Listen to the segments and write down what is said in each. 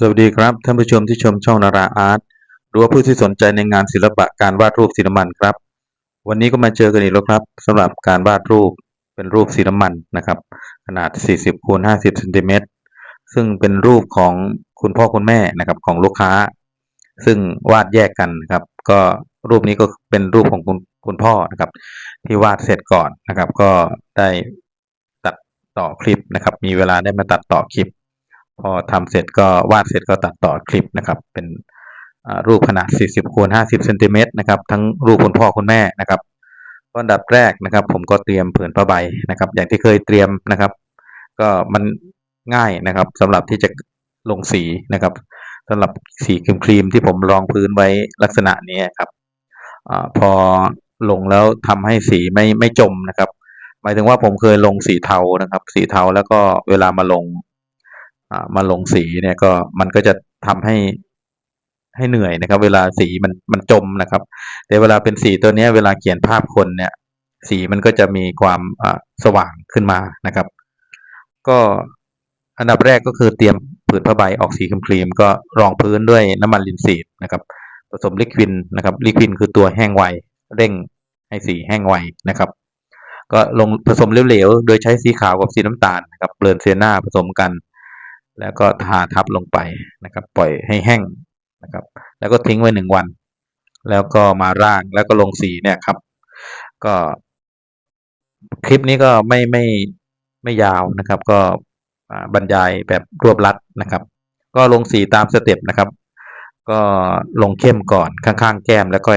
สวัสดีครับ ท่านผู้ชมที่ชมช่องนาราอาร์ตหรือว่าผู้ที่สนใจในงานศิลปะการวาดรูปสีน้ำมันครับ วันนี้ก็มาเจอกันอีกแล้วครับสำหรับการวาดรูปเป็นรูปสีน้ำมันนะครับ ขนาด 40คูณ50เซนติเมตรซึ่งเป็นรูปของคุณพ่อคุณแม่นะครับของลูกค้า ซึ่งวาดแยกกันนะครับ ก็รูปนี้ก็เป็นรูปของคุณคุณพ่อนะครับ ที่วาดเสร็จก่อนนะครับ ก็ได้ตัดต่อคลิปนะครับ มีเวลาได้มาตัดต่อคลิป พอทำเสร็จก็วาดเสร็จก็ตัดต่อคลิปนะครับ เป็นรูปขนาด 40คูณ50เซนติเมตรนะครับ ทั้งรูปคุณพ่อคุณแม่นะครับก็อันดับแรกนะครับ ผมก็เตรียมผืนผ้าใบนะครับ อย่างที่เคยเตรียมนะครับ ก็มันง่ายนะครับสำหรับที่จะลงสีนะครับสำหรับสีครีมครีมๆที่ผมรองพื้นไว้ลักษณะนี้ครับอพอลงแล้วทำให้สีไม่ไม่จมนะครับ หมายถึงว่าผมเคยลงสีเทานะครับ สีเทาแล้วก็เวลามาลง มาลงสีเนี่ยก็มันก็จะทำให้ให้เหนื่อยนะครับ เวลาสีมันมันจมนะครับ แต่เวลาเป็นสีตัวเนี้ยเวลาเขียนภาพคนเนี่ย สีมันก็จะมีความอ่าสว่างขึ้นมานะครับ ก็อันดับแรกก็คือเตรียมผืนผ้าใบออกสีครีมก็รองพื้นด้วยน้ำมันลินซีดนะครับ ผสมลิควินนะครับลิควินคือตัวแห้งไวเร่งให้สีแห้งไวนะครับ ก็ลงผสมเหลวๆโดยใช้สีขาวกับสีน้ำตาลนะครับเบลนเซียนาผสมกัน แล้วก็ทาทับลงไปนะครับ ปล่อยให้แห้งนะครับ แล้วก็ทิ้งไว้หนึ่งวัน แล้วก็มาร่างแล้วก็ลงสีเนี่ยครับ ก็คลิปนี้ก็ไม่ไม่ไม่ยาวนะครับ ก็อ่าบรรยายแบบรวบลัดนะครับ ก็ลงสีตามสเต็ปนะครับ ก็ลงเข้มก่อนข้างๆ แก้มแล้วก็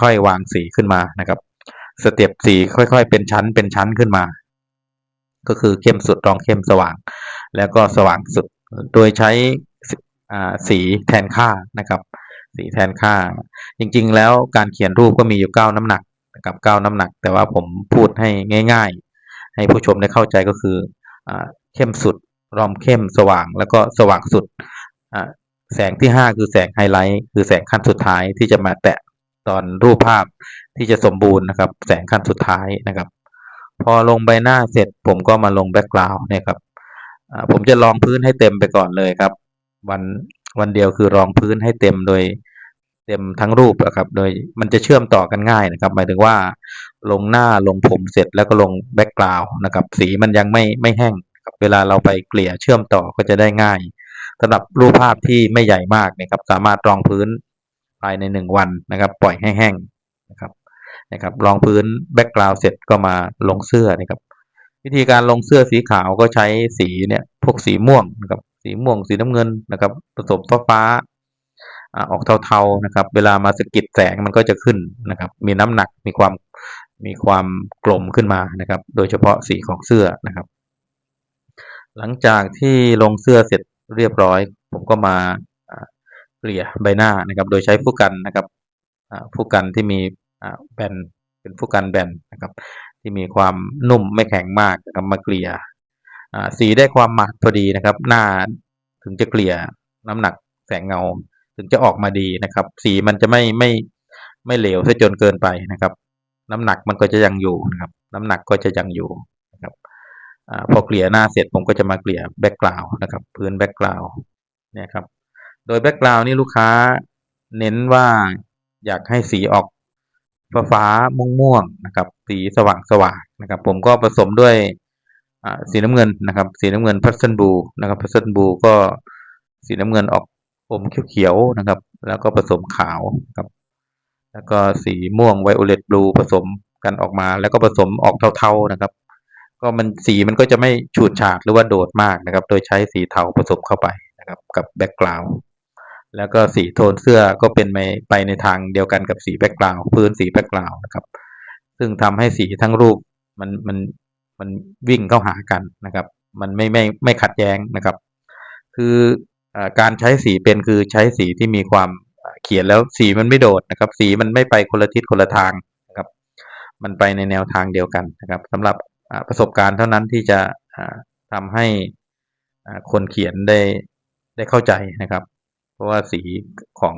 ค่อยๆวางสีขึ้นมานะครับ สเต็ปสีค่อยๆ เป็นชั้นเป็นชั้นขึ้นมา ก็คือเข้มสุดรองเข้มสว่าง แล้วก็สว่างสุด โดยใช้สีแทนค่านะครับ สีแทนค่า จริง ๆ แล้วการเขียนรูปก็มีอยู่เก้าน้ำหนักนะครับเก้าน้ำหนัก แต่ว่าผมพูดให้ง่าย ๆ ให้ผู้ชมได้เข้าใจก็คืออ่าเข้มสุดรอมเข้มสว่างแล้วก็สว่างสุดอ่าแสงที่ห้าคือแสงไฮไลท์คือแสงขั้นสุดท้ายที่จะมาแตะตอนรูปภาพที่จะสมบูรณ์นะครับ แสงขั้นสุดท้ายนะครับ พอลงใบหน้าเสร็จผมก็มาลงแบ็กกราวน์เนี่ยครับ ผมจะรองพื้นให้เต็มไปก่อนเลยครับ วันวันเดียวคือรองพื้นให้เต็มโดยเต็มทั้งรูปอะครับ โดยมันจะเชื่อมต่อกันง่ายนะครับ หมายถึงว่าลงหน้าลงผมเสร็จแล้วก็ลงแบ็กกราวน์นะครับ สีมันยังไม่ไม่แห้งเวลาเราไปเกลี่ยเชื่อมต่อก็จะได้ง่ายสำหรับรูปภาพที่ไม่ใหญ่มากนะครับ สามารถรองพื้นภายในหนึ่งวันนะครับ ปล่อยให้แห้งนะครับนะครับรองพื้นแบ็กกราวน์เสร็จก็มาลงเสื้อนะครับ วิธีการลงเสื้อสีขาวก็ใช้สีเนี่ยพวกสีม่วงนะครับสีม่วงสีน้ำเงินนะครับ ผสมฟ้าฟ้าออกเทาๆนะครับ เวลามาสะกิดแสงมันก็จะขึ้นนะครับ มีน้ำหนักมีความมีความกลมขึ้นมานะครับ โดยเฉพาะสีของเสื้อนะครับ หลังจากที่ลงเสื้อเสร็จเรียบร้อย ผมก็มาเกลี่ยใบหน้านะครับ โดยใช้ผู้กันนะครับอ่าผู้กันที่มีแบนเป็นผู้กันแบนนะครับ ที่มีความนุ่มไม่แข็งมากนะครับมาเกลี่ยสีได้ความหมาดพอดีนะครับ หน้าถึงจะเกลี่ยน้ำหนักแสงเงาถึงจะออกมาดีนะครับ สีมันจะไม่ไม่ไม่เหลวซะจนเกินไปนะครับ น้ำหนักมันก็จะยังอยู่นะครับ น้ำหนักก็จะยังอยู่นะครับอพอเกลี่ยหน้าเสร็จผมก็จะมาเกลี่ยแบ็กกราวนะครับ พื้นแบ็กกราวน์เนี่ยครับ โดยแบ็กกราวนี่ลูกค้าเน้นว่าอยากให้สีออก ฟ้าฟ้าม่วงม่วงนะครับ สีสว่างสว่างนะครับ ผมก็ผสมด้วยอ่าสีน้ำเงินนะครับ สีน้ำเงินพัสเซนบูนะครับพัสเซนบูก็สีน้ำเงินออกอมเขียวๆนะครับ แล้วก็ผสมขาวนะครับ แล้วก็สีม่วงไวโอเลตบลูผสมกันออกมา แล้วก็ผสมออกเทาๆนะครับ ก็มันสีมันก็จะไม่ฉูดฉาดหรือว่าโดดมากนะครับ โดยใช้สีเทาผสมเข้าไปนะครับ กับแบ็กกราวด์ แล้วก็สีโทนเสื้อก็เป็นไปในทางเดียวกันกับสีแบ็กกราวพื้นสีแบ็กกราวนะครับ ซึ่งทำให้สีทั้งรูปมันมันมันวิ่งเข้าหากันนะครับ มันไม่ไม่ไม่ขัดแย้งนะครับ คืออการใช้สีเป็นคือใช้สีที่มีความเขียนแล้วสีมันไม่โดดนะครับ สีมันไม่ไปคนละทิศคนละทางนะครับ มันไปในแนวทางเดียวกันนะครับสำหรับประสบการณ์เท่านั้นที่จะอ่าทำให้คนเขียนได้ได้เข้าใจนะครับ ราะว่าสีของ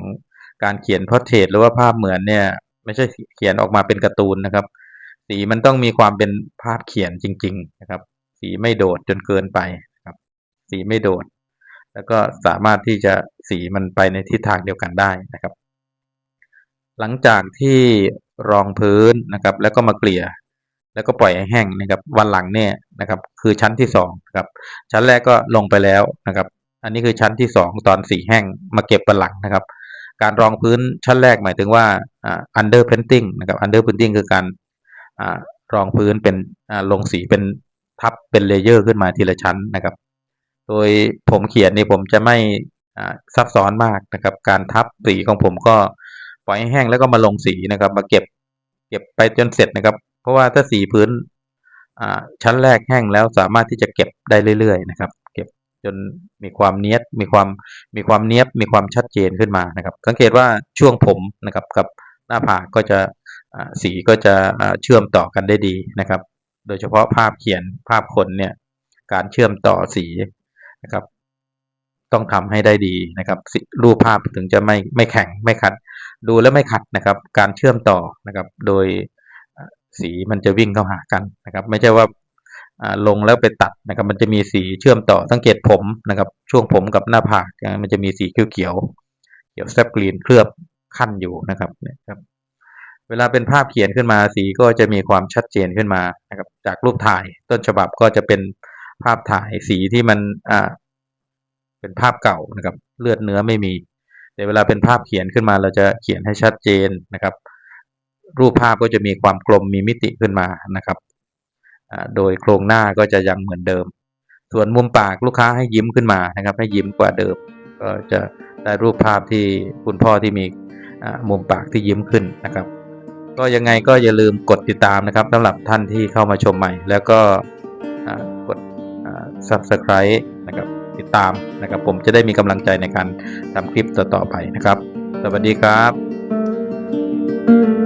การเขียนพอร์เทรหรือว่าภาพเหมือนเนี่ย ไม่ใช่เขียนออกมาเป็นการ์ตูนนะครับ สีมันต้องมีความเป็นภาพเขียนจริง ๆ นะครับ สีไม่โดดจนเกินไปนะครับ สีไม่โดด แล้วก็สามารถที่จะสีมันไปในทิศทางเดียวกันได้นะครับ หลังจากที่รองพื้นนะครับ แล้วก็มาเกลี่ยแล้วก็ปล่อยให้แห้งนะครับ วันหลังเนี่ยนะครับ คือชั้นที่สองครับ ชั้นแรกก็ลงไปแล้วนะครับ อันนี้คือชั้นที่สองตอนสีแห้งมาเก็บวันหลังนะครับ การรองพื้นชั้นแรกหมายถึงว่าอ่า under painting นะครับ under painting คือการอ่ารองพื้นเป็นอ่าลงสีเป็นทับเป็นเลเยอร์ขึ้นมาทีละชั้นนะครับ โดยผมเขียนนี่ผมจะไม่อ่าซับซ้อนมากนะครับ การทับสีของผมก็ปล่อยให้แห้งแล้วก็มาลงสีนะครับ มาเก็บเก็บไปจนเสร็จนะครับ เพราะว่าถ้าสีพื้นอ่าชั้นแรกแห้งแล้วสามารถที่จะเก็บได้เรื่อยๆนะครับ จนมีความเนียบมีความมีความเนียบมีความชัดเจนขึ้นมานะครับ สังเกตว่าช่วงผมนะครับกับหน้าผากก็จะสีก็จะเชื่อมต่อกันได้ดีนะครับ โดยเฉพาะภาพเขียนภาพคนเนี่ยการเชื่อมต่อสีนะครับ ต้องทำให้ได้ดีนะครับสิรูปภาพถึงจะไม่ไม่แข็งไม่ขัด ดูแล้วไม่ขัดนะครับ การเชื่อมต่อนะครับ โดยสีมันจะวิ่งเข้าหากันนะครับ ไม่ใช่ว่า ลงแล้วไปตัดนะครับ มันจะมีสีเชื่อมต่อสังเกตผมนะครับ ช่วงผมกับหน้าผากอ่ามันจะมีสีเขียวเขียวๆเขียวแซบกรีนเคลือบขั้นอยู่นะครับเนี่ยครับเวลาเป็นภาพเขียนขึ้นมาสีก็จะมีความชัดเจนขึ้นมานะครับจากรูปถ่ายต้นฉบับก็จะเป็นภาพถ่ายสีที่มันอ่าเป็นภาพเก่านะครับ เลือดเนื้อไม่มี แต่เวลาเป็นภาพเขียนขึ้นมาเราจะเขียนให้ชัดเจนนะครับ รูปภาพก็จะมีความกลมมีมิติขึ้นมานะครับ โดยโครงหน้าก็จะยังเหมือนเดิม ส่วนมุมปากลูกค้าให้ยิ้มขึ้นมานะครับ ให้ยิ้มกว่าเดิม ก็จะได้รูปภาพที่คุณพ่อที่มีมุมปากที่ยิ้มขึ้นนะครับ ก็ยังไงก็อย่าลืมกดติดตามนะครับสำหรับท่านที่เข้ามาชมใหม่ แล้วก็กด subscribe นะครับติดตามนะครับ ผมจะได้มีกำลังใจในการทำคลิปต่อๆไปนะครับ สวัสดีครับ